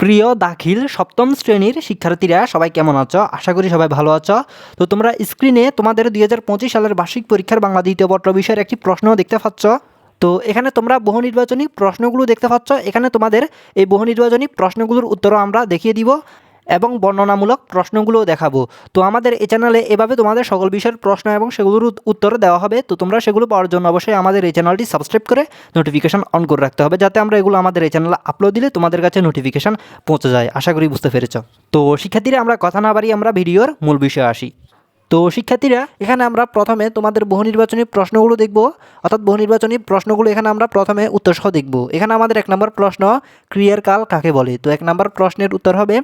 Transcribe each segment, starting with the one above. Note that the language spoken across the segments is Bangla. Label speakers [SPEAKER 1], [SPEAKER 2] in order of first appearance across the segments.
[SPEAKER 1] প্রিয় দাখিল সপ্তম শ্রেণির শিক্ষার্থীরা, সবাই কেমন আছো? আশা করি সবাই ভালো আছো। তো তোমরা স্ক্রিনে তোমাদের দুই হাজার পঁচিশ সালের বার্ষিক পরীক্ষার বাংলা দ্বিতীয় পত্র বিষয়ের একটি প্রশ্ন দেখতে পাচ্ছ। তো এখানে তোমরা বহু নির্বাচনী প্রশ্নগুলো দেখতে পাচ্ছ। এখানে তোমাদের এই বহু নির্বাচনী প্রশ্নগুলোর উত্তরও আমরা দেখিয়ে দিব। এবং বর্ণনামূলক প্রশ্নগুলোও দেখাবো। তো আমাদের এই চ্যানেলে এভাবে তোমাদের সকল বিষয়ের প্রশ্ন এবং সেগুলোর উত- উত্তর দেওয়া হবে। তো তোমরা সেগুলো পাওয়ার জন্য অবশ্যই আমাদের এই চ্যানেলটি সাবস্ক্রাইব করে নোটিফিকেশন অন করে রাখতে হবে, যাতে আমরা এগুলো আমাদের এই চ্যানেলে আপলোড দিলে তোমাদের কাছে নোটিফিকেশন পৌঁছে যায়। আশা করি বুঝতে পেরেছ। তো শিক্ষার্থীরা, আমরা কথা না বাড়িয়ে আমরা ভিডিওর মূল বিষয়ে আসি। তো শিক্ষার্থীরা, এখানে আমরা প্রথমে তোমাদের বহু নির্বাচনী প্রশ্নগুলো দেখব। অর্থাৎ বহু নির্বাচনী প্রশ্নগুলো এখানে আমরা প্রথমে উত্তরসহ দেখব। এখানে আমাদের এক নম্বর প্রশ্ন, ক্রিয়ার কাল কাকে বলে? তো এক নম্বর প্রশ্নের উত্তর হবে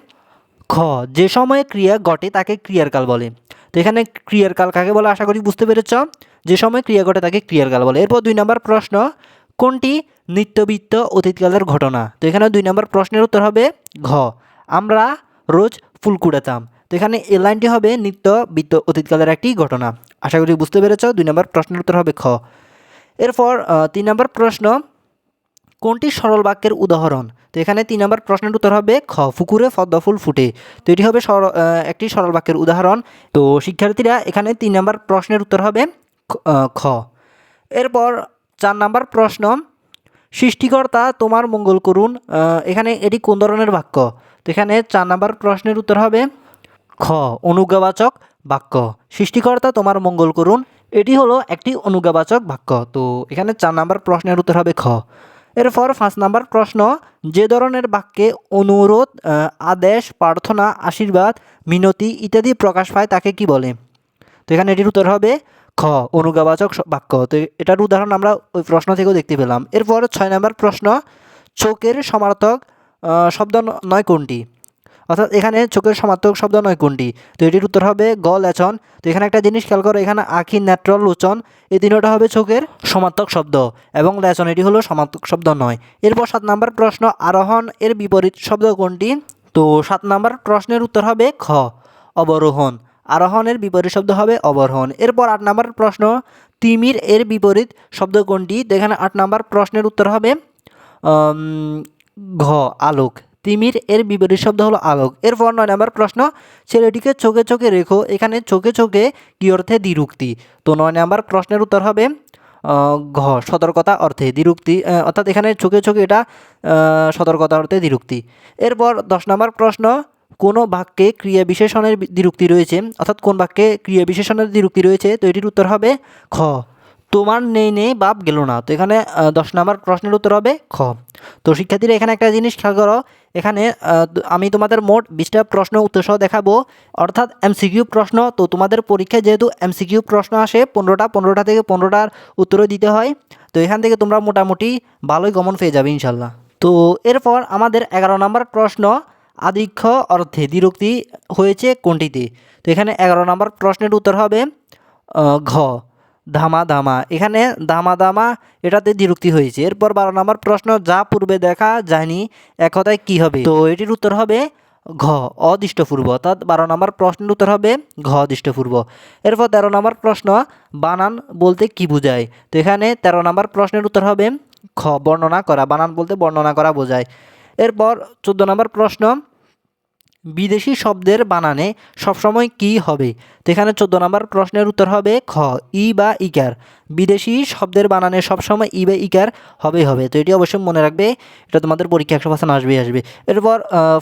[SPEAKER 1] খ, যে সময়ে ক্রিয়া ঘটে তাকে ক্রিয়ার কাল বলে। তো এখানে ক্রিয়ার কাল কাকে বলে? আশা করি বুঝতে পেরেছ? যে সময় ক্রিয়া ঘটে তাকে ক্রিয়ার কাল বলে। এরপর দুই নম্বর প্রশ্ন, কোনটি নিত্যবিত্ত অতীতকালের ঘটনা? তো এখানে দুই নম্বর প্রশ্নের উত্তর হবে ঘ। আমরা রোজ ফুল কুড়াতাম। তো এখানে এই লাইনটি হবে নিত্য বিত্ত অতীতকালের একটি ঘটনা। আশা করি বুঝতে পেরেছ? দুই নম্বর প্রশ্নের উত্তর হবে খ। এরপর তিন নম্বর প্রশ্ন কোনটি সরল বাক্যের উদাহরণ? তো এখানে তিন নম্বর প্রশ্নের উত্তর হবে খ, ফুকুরে ফুল ফুটে। তো এটি হবে সর- একটি সরল বাক্যের উদাহরণ। তো শিক্ষার্থীরা, এখানে তিন নম্বর প্রশ্নের উত্তর হবে খ- এরপর চার নম্বর প্রশ্ন, সৃষ্টিকর্তা তোমার মঙ্গল করুন। এখানে এটি কোন ধরনের বাক্য? তো এখানে চার নম্বর প্রশ্নের উত্তর হবে খ, অনুজ্ঞাবাচক বাক্য। সৃষ্টিকর্তা তোমার মঙ্গল করুন। এটি হলো একটি অনুজ্ঞাবাচক বাক্য। তো এখানে চার নম্বর প্রশ্নের উত্তর হবে খ। এরপর পাঁচ নাম্বার প্রশ্ন, যে ধরনের বাক্যে অনুরোধ আদেশ, প্রার্থনা, আশীর্বাদ, মিনতি ইত্যাদি প্রকাশ পায় তাকে কি বলে? তো এখানে এটির উত্তর হবে খ অনুগাবাচক বাক্য। তো এটার উদাহরণ আমরা ওই প্রশ্ন থেকেও দেখতে পেলাম। এরপর ছয় নাম্বার প্রশ্ন, চোখের সমার্থক শব্দ নয় কোনটি? অর্থাৎ এখানে চোখের সমার্থক শব্দ নয় কোনটি? তো এটির উত্তর হবে গ লেচন তো এখানে একটা জিনিস খেয়াল করো, এখানে আখি নেত্রল লোচন এই তিনটা হবে চোখের সমার্থক শব্দ এবং লেচন, এটি হলো সমার্থক শব্দ নয়। এরপর সাত নম্বর প্রশ্ন, আরোহণ এর বিপরীত শব্দ কোনটি? তো সাত নম্বর প্রশ্নের উত্তর হবে খ, অবরোহণ। আরোহণের বিপরীত শব্দ হবে অবরোহণ। এরপর আট নম্বর প্রশ্ন, তিমির এর বিপরীত শব্দ কোনটি? এখানে আট নম্বর প্রশ্নের উত্তর হবে ঘ, আলোক। তিমির এর বিপরীত শব্দ হলো আলোক। এরপর নয় নম্বর প্রশ্ন, ছেলেটিকে চোখে চোখে রেখো, এখানে চোখে চোখে কী অর্থে দ্বিরুক্তি? তো নয় নম্বর প্রশ্নের উত্তর হবে ঘ, সতর্কতা অর্থে দ্বিরুক্তি অর্থাৎ এখানে চোখে চোখে এটা সতর্কতা অর্থে দ্বিরুক্তি। এরপর দশ নম্বর প্রশ্ন, কোনো বাক্যে ক্রিয়া বিশেষণের দ্বিরুক্তি রয়েছে? অর্থাৎ কোন বাক্যে ক্রিয়া বিশেষণের দ্বিরুক্তি রয়েছে? তো এটির উত্তর হবে, খ। তোমার নেই নেই, বাপ গেল না। তো এখানে দশ নম্বর প্রশ্নের উত্তর হবে খ। তো শিক্ষার্থীরা, এখানে একটা জিনিস খেয়াল করো। এখানে আমি তোমাদের মোট বিশটা প্রশ্ন উত্তরসহ দেখাবো। অর্থাৎ এমসিকিউ প্রশ্ন, তো তোমাদের পরীক্ষায় যেহেতু এমসিকিউ প্রশ্ন আসে, পনেরোটা পনেরোটা থেকে পনেরোটার উত্তরও দিতে হয়। তো এখান থেকে তোমরা মোটামুটি ভালোই গমন পেয়ে যাবে ইনশাল্লাহ তো এরপর আমাদের এগারো নম্বর প্রশ্ন, আদিক্ষ অর্থে দ্বিরুক্তি হয়েছে কোনটিতে? তো এখানে এগারো নম্বর প্রশ্নের উত্তর হবে ঘ। ধামা ধামা এখানে দামা দামা এটাতে দ্বিরুক্তি হয়েছে। এরপর বারো নম্বর প্রশ্ন, যা পূর্বে দেখা যায়নি, এক কথায় কী হবে? তো এটির উত্তর হবে ঘ, অদৃষ্টপূর্ব। অর্থাৎ বারো নম্বর প্রশ্নের উত্তর হবে ঘ, অদৃষ্টপূর্ব। এরপর তেরো নম্বর প্রশ্ন, বানান বলতে কি বোঝায়? তো এখানে তেরো নম্বর প্রশ্নের উত্তর হবে খ বর্ণনা করা। বানান বলতে বর্ণনা করা বোঝায়। এরপর চোদ্দ নম্বর প্রশ্ন বিদেশি শব্দের বানানে সবসময় কি হবে? তো এখানে চোদ্দ নম্বর প্রশ্নের উত্তর হবে খ, ই বা ইকার। বিদেশি শব্দের বানানে সবসময় ই বা ইকার হবে হবে। তো এটি অবশ্যই মনে রাখবে, এটা তোমাদের পরীক্ষা একশো পার্সেন্ট আসবেই আসবে। এরপর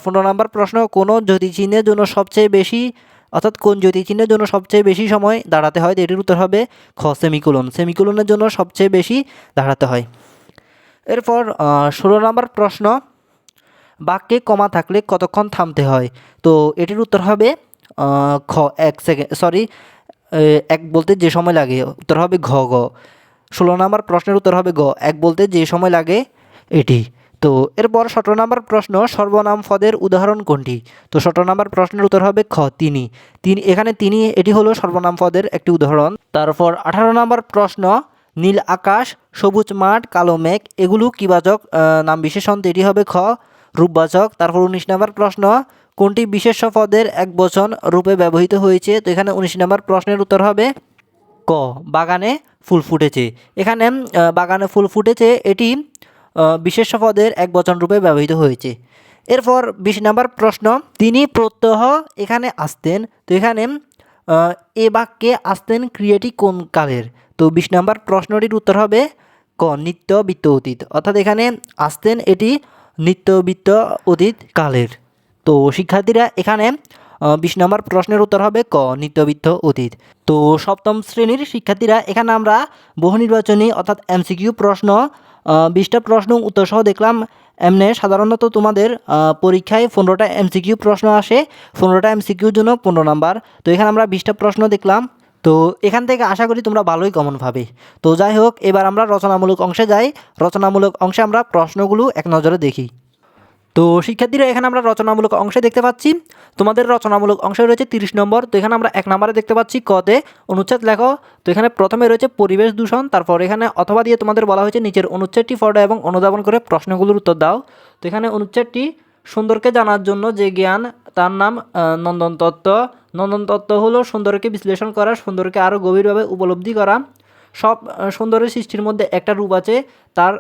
[SPEAKER 1] পনেরো নম্বর প্রশ্ন, কোনো যদি জ্যোতিচিহ্নের জন্য সবচেয়ে বেশি, অর্থাৎ কোন জ্যোতিচিহ্নের জন্য সবচেয়ে বেশি সময় দাঁড়াতে হয়? এটির উত্তর হবে খ, সেমিকুলন। সেমিকুলনের জন্য সবচেয়ে বেশি দাঁড়াতে হয়। এরপর ষোলো নম্বর প্রশ্ন বাক্যে কমা থাকলে কতক্ষণ থামতে হয়? তো এটির উত্তর হবে খ, এক সেকেন্ড সরি এক বলতে যে সময় লাগে, উত্তর হবে ঘ, গ। ষোলো নম্বর প্রশ্নের উত্তর হবে গ এক বলতে যে সময় লাগে এটি। তো এরপর সতেরো নম্বর প্রশ্ন সর্বনাম পদের উদাহরণ কোনটি? তো সতেরো নম্বর প্রশ্নের উত্তর হবে খ, তিনি। তিনি, এখানে তিনি, এটি হলো সর্বনাম পদের একটি উদাহরণ। তারপর আঠারো নম্বর প্রশ্ন, নীল আকাশ, সবুজ মাঠ, কালো মেঘ, এগুলো কিবাচক নাম বিশেষণ এটি হবে খ রূপবাচক। তারপর উনিশ নম্বর প্রশ্ন, কোনটি বিশেষ পদের এক বচন রূপে ব্যবহৃত হয়েছে? তো এখানে উনিশ নম্বর প্রশ্নের উত্তর হবে ক, বাগানে ফুল ফুটেছে। এখানে বাগানে ফুল ফুটেছে, এটি বিশেষ পদের এক বচন রূপে ব্যবহৃত হয়েছে। এরপর বিশ নাম্বার প্রশ্ন, তিনি প্রত্যহ এখানে আসতেন? তো এখানে এ বাক্যে আসতেন ক্রিয়াটি কোন কালের? তো বিশ নাম্বার প্রশ্নটির উত্তর হবে ক, নিত্য বিত্ত অতীত। অর্থাৎ এখানে আসতেন এটি নিত্য বৃত্ত অতীত কালের। তো শিক্ষার্থীরা, এখানে বিশ নম্বর প্রশ্নের উত্তর হবে ক, নিত্যবিত্ত অতীত তো সপ্তম শ্রেণির শিক্ষার্থীরা, এখানে আমরা বহু নির্বাচনী অর্থাৎ এমসিকিউ প্রশ্ন বিশটা প্রশ্ন উত্তর সহ দেখলাম। এমনি সাধারণত তোমাদের পরীক্ষায় পনেরোটা এমসিকিউ প্রশ্ন আসে। পনেরোটা এমসিকিউর জন্য পনেরো নাম্বার। তো এখানে আমরা বিশটা প্রশ্ন দেখলাম। তো এখান থেকে আশা করি তোমরা ভালোই কমন পাবে তো যাই হোক, এবার আমরা রচনামূলক অংশে যাই। রচনামূলক অংশে আমরা প্রশ্নগুলো এক নজরে দেখি। তো শিক্ষার্থীরা, এখানে আমরা রচনামূলক অংশে দেখতে পাচ্ছি। তোমাদের রচনামূলক অংশে রয়েছে তিরিশ নম্বর। তো এখানে আমরা এক নম্বরে দেখতে পাচ্ছি কতে অনুচ্ছেদ লেখো। তো এখানে প্রথমে রয়েছে পরিবেশ দূষণ, তারপর এখানে অথবা দিয়ে তোমাদের বলা হয়েছে নিচের অনুচ্ছেদটি ফটো এবং অনুধাবন করে প্রশ্নগুলোর উত্তর দাও। তো এখানে অনুচ্ছেদটি সুন্দরকে জানার জন্য যে জ্ঞান, তার নাম নন্দন তত্ত্ব। নন্দন তত্ত্ব হলো সুন্দরকে বিশ্লেষণ করা, সুন্দরকে আরও গভীরভাবে উপলব্ধি করা। সব সুন্দরের সৃষ্টির মধ্যে একটা রূপ আছে, তার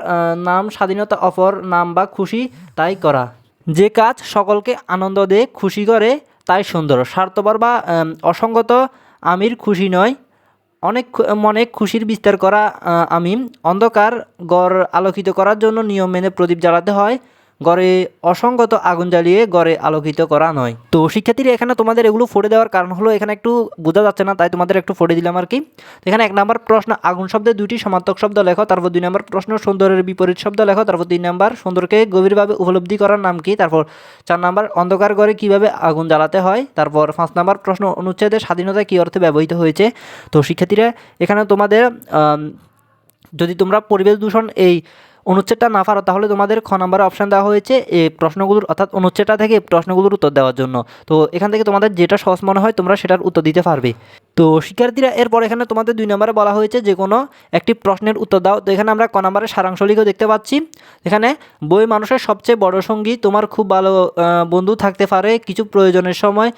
[SPEAKER 1] নাম স্বাধীনতা, অপর নাম বা খুশি, তাই করা। যে কাজ সকলকে আনন্দ দেয়, খুশি করে, তাই সুন্দর। স্বার্থপর বা অসঙ্গত, আমির খুশি নয়। অনেক মনে খুশির বিস্তার করা আমি অন্ধকার গড় আলোকিত করার জন্য নিয়ম মেনে প্রদীপ জ্বালাতে হয়। গড়ে অসঙ্গত আগুন জ্বালিয়ে গড়ে আলোকিত করা নয়। তো শিক্ষার্থীরা, এখানে তোমাদের এগুলো ফোড়ে দেওয়ার কারণ হলো, এখানে একটু বোঝা যাচ্ছে না, তাই তোমাদের একটু ফোড়ে দিলাম আর কি। এখানে এক নম্বর প্রশ্ন, আগুন শব্দে দুইটি সমার্থক শব্দ লেখো, তারপর দুই নম্বর প্রশ্ন, সুন্দরের বিপরীত শব্দ লেখো, তারপর তিন নম্বর সুন্দরকে গভীরভাবে উপলব্ধি করার নাম কি, তারপর চার নম্বর অন্ধকার ঘরে কীভাবে আগুন জ্বালাতে হয়, তারপর পাঁচ নম্বর প্রশ্ন অনুচ্ছেদের স্বাধীনতা কী অর্থে ব্যবহৃত হয়েছে। তো শিক্ষার্থীরা, এখানে তোমাদের যদি তোমরা পরিবেশ দূষণ এই অনুচ্ছেদটা না পারো, তাহলে তোমাদের খ নম্বরে অপশান দেওয়া হয়েছে এই প্রশ্নগুলোর, অর্থাৎ অনুচ্ছেদটা থেকে প্রশ্নগুলোর উত্তর দেওয়ার জন্য। তো এখান থেকে তোমাদের যেটা সহজ মনে হয়, তোমরা সেটার উত্তর দিতে পারবে। তো শিক্ষার্থীরা, এরপর এখানে তোমাদের দুই নম্বরে বলা হয়েছে যে কোনো একটি প্রশ্নের উত্তর দাও। তো এখানে আমরা ক নম্বরে সারাংশ লিখেও দেখতে পাচ্ছি। এখানে, বই মানুষের সবচেয়ে বড় সঙ্গী, তোমার খুব ভালো বন্ধু থাকতে পারে, কিছু প্রয়োজনের সময়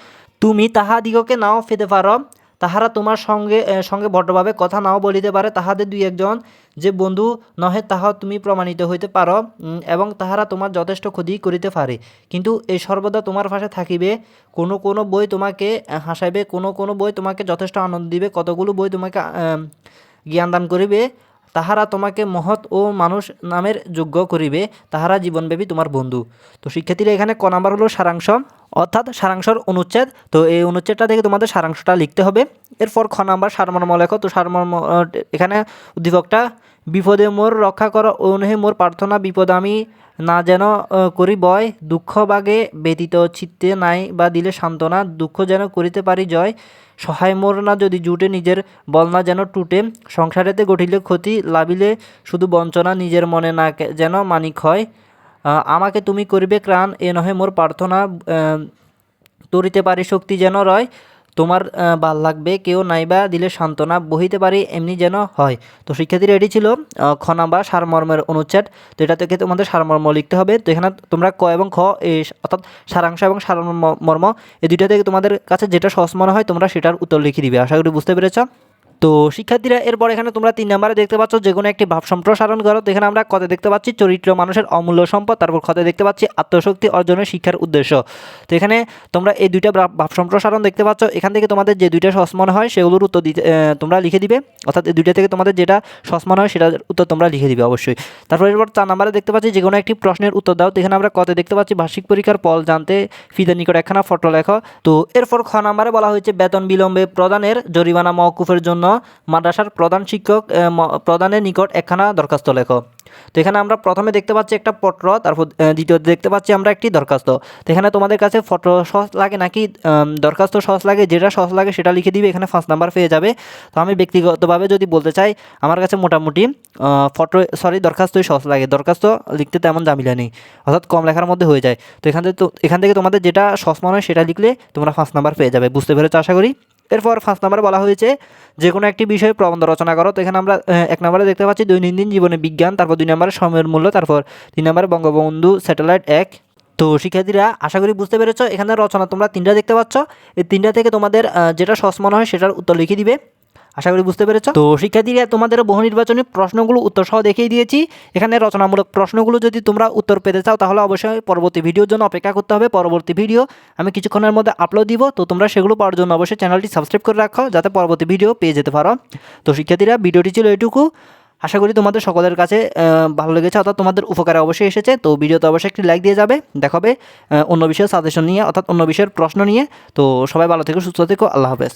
[SPEAKER 1] তুমি তাহাদিগকে নাও পেতে পারো। তাহারা তোমার সঙ্গে সঙ্গে ভদ্রভাবে কথা নাও বলিতে পারে তাহাদের দুই একজন যে বন্ধু নহে তাহা তুমি প্রমাণিত হইতে পারো এবং তাহারা তোমার যথেষ্ট ক্ষতি করিতে পারে। কিন্তু এই সর্বদা তোমার পাশে থাকিবে কোনো কোনো বই তোমাকে হাসাইবে কোনো কোনো বই তোমাকে যথেষ্ট আনন্দ দিবে কতগুলো বই তোমাকে আহ, জ্ঞান দান করিবে তাহারা তোমাকে মহৎ ও মানুষ নামের যোগ্য করিবে তাহারা জীবনব্যাপী তোমার বন্ধু। তো শিক্ষার্থীরা এখানে ক নাম্বার হলো সারাংশ। অর্থাৎ সারাংশর অনুচ্ছেদ। তো এই অনুচ্ছেদটা থেকে তোমাদের সারাংশটা লিখতে হবে। এরপর খ নাম্বার সারমর্ম লেখো। তো সারমর্ম এখানে উদ্দীপকটা, বিপদে মোর রক্ষা কর, অনুহে মোর প্রার্থনা, বিপদ আমি না যেন করি বয়। দুঃখ বাগে ব্যতীত চিত্তে নাই বা দিলে সান্ত্বনা। দুঃখ যেন করিতে পারি জয়। সহায় মোর না যদি জুটে নিজের বল না যেন টুটে। সংসারেতে গঠিলে ক্ষতি, লাভিলে শুধু বঞ্চনা, নিজের মনে না যেন মানিক হয়। আমাকে তুমি করিবে ক্রাণ এ নহে মোর প্রার্থনা তরিতে পারি শক্তি যেন রয় তোমার ভালো লাগবে কেউ নাইবা দিলে সান্ত্বনা বহিতে পারি এমনি যেন হয়। তো শিক্ষার্থীরা এটি ছিল আহ, খ নাম্বার সারমর্মের অনুচ্ছেদ। তো এটা থেকে তোমাদের সারমর্ম লিখতে হবে। তো এখানে তোমরা ক এবং খ অর্থাৎ সারাংশ এবং সারমর্ম এই দুইটা থেকে তোমাদের কাছে যেটা সহজ মনে হয় তোমরা সেটার উত্তর লিখে দিবে। আশা করি বুঝতে পেরেছ? তো শিক্ষার্থীরা, এরপর এখানে তোমরা তিন নম্বরে দেখতে পাচ্ছ যে কোনো একটি ভাব সম্প্রসারণ করো। তো এখানে আমরা কত দেখতে পাচ্ছি? চরিত্র, মানুষের অমূল্য সম্পদ, তারপর কত দেখতে পাচ্ছি? আত্মশক্তি অর্জনের শিক্ষার উদ্দেশ্য। তো এখানে তোমরা এই দুইটা ভাব- সম্প্রসারণ দেখতে পাচ্ছ। এখান থেকে তোমাদের যে দুইটা সহজ মনে হয়, সেগুলোর উত্তর দিতে তোমরা লিখে দিবে। অর্থাৎ এই দুইটা থেকে তোমাদের যেটা সহজ মনে হয়, সেটার উত্তর তোমরা লিখে দিবে অবশ্যই। তারপর এরপর চার নম্বরে দেখতে পাচ্ছি যে কোনো একটি প্রশ্নের উত্তর দাও। তো এখানে আমরা কত দেখতে পাচ্ছি? বার্ষিক পরীক্ষার ফল জানতে ফিদের নিকট একখানা ফটো লেখো। তো এরপর খ নম্বরে বলা হয়েছে, বেতন বিলম্বে প্রদানের জরিমানা মওকুফের জন্য মাদ্রাসার প্রধান শিক্ষক প্রধানের নিকট একখানা দরখাস্ত লেখো। তো এখানে আমরা প্রথমে দেখতে পাচ্ছি একটা পত্র, তারপর দ্বিতীয় দেখতে পাচ্ছি আমরা একটি দরখাস্ত। তো এখানে তোমাদের কাছে ফটো সস লাগে নাকি দরখাস্ত সস লাগে, যেটা সস লাগে সেটা লিখে দিবে, এখানে ফার্স্ট নাম্বার পেয়ে যাবে। তো আমি ব্যক্তিগতভাবে যদি বলতে চাই, আমার কাছে মোটামুটি ফটো সরি দরখাস্তই সস লাগে। দরখাস্ত লিখতে তেমন জামিলা নেই, অর্থাৎ কম লেখার মধ্যে হয়ে যায়। তো এখান থেকে তো, এখান থেকে তোমাদের যেটা সস মনে হয় সেটা লিখলে তোমরা ফার্স্ট নাম্বার পেয়ে যাবে, বুঝতে পেরেছ আশা করি? এরপর ফার্স্ট নাম্বারে বলা হয়েছে যে কোনো একটি বিষয়ে প্রবন্ধ রচনা করো। তো এখানে আমরা এক নম্বরে দেখতে পাচ্ছি, দৈনন্দিন জীবনে বিজ্ঞান, তারপর দুই নম্বরে সময়ের মূল্য, তারপর তিন নম্বরে বঙ্গবন্ধু স্যাটেলাইট এক। তো শিক্ষার্থীরা, আশা করি বুঝতে পেরেছ, এখানে রচনা তোমরা তিনটা দেখতে পাচ্ছ। এই তিনটা থেকে তোমাদের যেটা সস মনে হয় সেটার উত্তর লিখে দিবে। আশা করি বুঝতে পেরেছ? তো শিক্ষার্থীরা তোমাদের বহু নির্বাচনী প্রশ্নগুলো উত্তর সহ দেখিয়ে দিয়েছি। এখানে রচনামূলক প্রশ্নগুলো যদি তোমরা উত্তর পেতে চাও, তাহলে অবশ্যই পরবর্তী ভিডিওর জন্য অপেক্ষা করতে হবে। পরবর্তী ভিডিও আমি কিছুক্ষণের মধ্যে আপলোড দিব। তো তোমরা সেগুলো পাওয়ার জন্য অবশ্যই চ্যানেলটি সাবস্ক্রাইব করে রাখো, যাতে পরবর্তী ভিডিও পেয়ে যেতে পারো। তো শিক্ষার্থীরা, ভিডিওটি ছিল এটুকু। আশা করি তোমাদের সকলের কাছে ভালো লেগেছে, অর্থাৎ তোমাদের উপকারে অবশ্যই এসেছে। তো ভিডিওতে অবশ্যই একটি লাইক দিয়ে যাবে, দেখাবে অন্য বিষয়ের সাজেশন নিয়ে, অর্থাৎ অন্য বিষয়ের প্রশ্ন নিয়ে। তো সবাই ভালো থেকো, সুস্থ থেকো, আল্লাহ হাফেজ।